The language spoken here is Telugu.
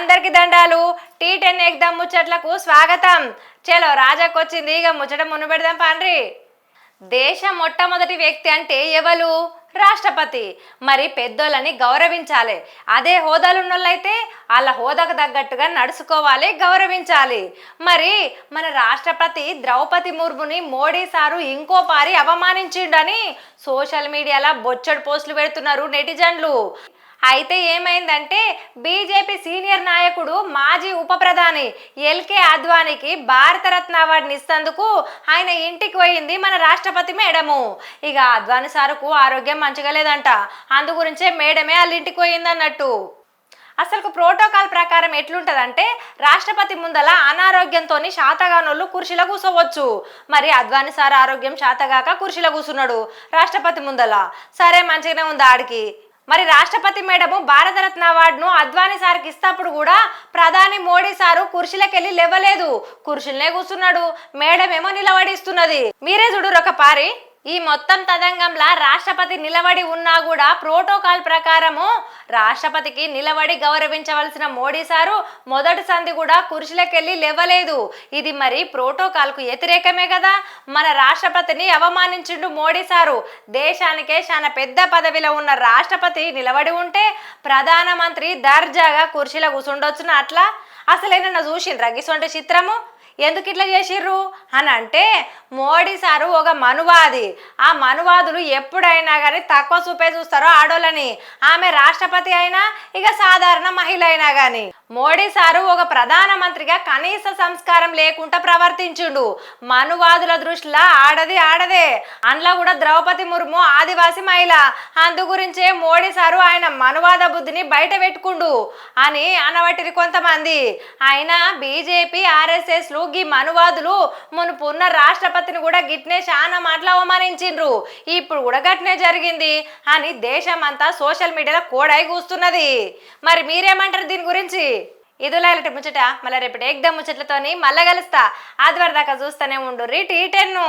అందరికి దండాలు. టీ టెన్ ఎగ్దాం ముచ్చట్లకు స్వాగతం. చలో రాజాకొచ్చింది. ఇక ముచ్చట మునుపెడదాం పాండ్రి. దేశ మొట్టమొదటి వ్యక్తి అంటే ఎవరు రాష్ట్రపతి. మరి పెద్దోళ్ళని గౌరవించాలి. అదే హోదాలున్నోళ్ళైతే వాళ్ళ హోదాకు తగ్గట్టుగా నడుచుకోవాలి గౌరవించాలి. మరి మన రాష్ట్రపతి ద్రౌపది ముర్ముని మోడీ సారు ఇంకో పారి అవమానించిండని సోషల్ మీడియాలో బొచ్చడు పోస్టులు పెడుతున్నారు నెటిజన్లు. అయితే ఏమైందంటే బీజేపీ సీనియర్ నాయకుడు మాజీ ఉప ప్రధాని ఎల్కే అద్వానికి భారతరత్న అవార్డుని ఇస్తందుకు ఆయన ఇంటికి పోయింది మన రాష్ట్రపతి మేడము. ఇక అద్వాని సారుకు ఆరోగ్యం మంచిగా లేదంట. అందు గురించే మేడమే వాళ్ళ ఇంటికి పోయింది అన్నట్టు అసలు ప్రోటోకాల్ ప్రకారం ఎట్లుంటదంటే రాష్ట్రపతి ముందల అనారోగ్యంతో శాతగానోళ్ళు కుర్చీలో కూర్చోవచ్చు మరి అద్వాని సార్ ఆరోగ్యం శాతగాక కుర్చీలో కూర్చున్నాడు రాష్ట్రపతి ముందల. సరే మంచిగానే ఉంది ఆడికి. మరి రాష్ట్రపతి మేడము భారతరత్న అవార్డును అద్వానీ సార్కి ఇస్తప్పుడు కూడా ప్రధాని మోడీ సారు కుర్చీలకెళ్ళి లేవలేదు. కుర్చీలనే కూర్చున్నాడు. మేడం ఏమో నిలబడిస్తున్నది. మీరే చూడు ఒక పారి. ఈ మొత్తం తదంగంలా రాష్ట్రపతి నిలబడి ఉన్నా కూడా ప్రోటోకాల్ ప్రకారము రాష్ట్రపతికి నిలబడి గౌరవించవలసిన మోడీ సారు మొదటి సంధి కూడా కుర్చీలకెళ్ళి లేవలేదు. ఇది మరి ప్రోటోకాల్కు వ్యతిరేకమే కదా? మన రాష్ట్రపతిని అవమానించిండు మోడీ సారు. దేశానికే చాలా పెద్ద పదవిలో ఉన్న రాష్ట్రపతి నిలబడి ఉంటే ప్రధానమంత్రి దర్జాగా కుర్చీలో కూర్చుండొచ్చున అట్లా? అసలేనన్నా చూసిండ్రా గిసొంటి చిత్రము? ఎందుకు ఇట్లా చేసిర్రు? అని అంటే మోడీ సారు ఒక మనువాది. ఆ మనువాదులు ఎప్పుడైనా కానీ తక్కువ చూపే చూస్తారో ఆడోళ్ళని. ఆమె రాష్ట్రపతి అయినా ఇక సాధారణ మహిళ అయినా కానీ మోడీ సారు ఒక ప్రధానమంత్రిగా కనీస సంస్కారం లేకుండా ప్రవర్తించుండు. మనువాదుల దృష్టిలో ఆడది ఆడదే. అందులో కూడా ద్రౌపది ముర్ము ఆదివాసి మహిళ. అందు గురించే మోడీ సారు ఆయన మనువాద బుద్ధిని బయట పెట్టుకుండు అని అనబట్టిరి కొంతమంది. ఆయన బీజేపీ ఆర్ఎస్ఎస్లు గీ మనువాదులు మునుపున్న రాష్ట్రపతిని కూడా గిట్నే చాలా మాటలు అవమానించిండ్రు. ఇప్పుడు కూడా గట్నే జరిగింది అని దేశం అంతా సోషల్ మీడియాలో కోడై కూస్తున్నది మరి మీరేమంటారు దీని గురించి? ఇదిలా ఇలాంటి ముచ్చట మళ్ళీ రేపటి ఏకదమ్ ముచ్చట్లతో మళ్ళీ కలుస్తా. ఆదివారం దాకా చూస్తూనే ఉండు. రీటీ టెన్ను.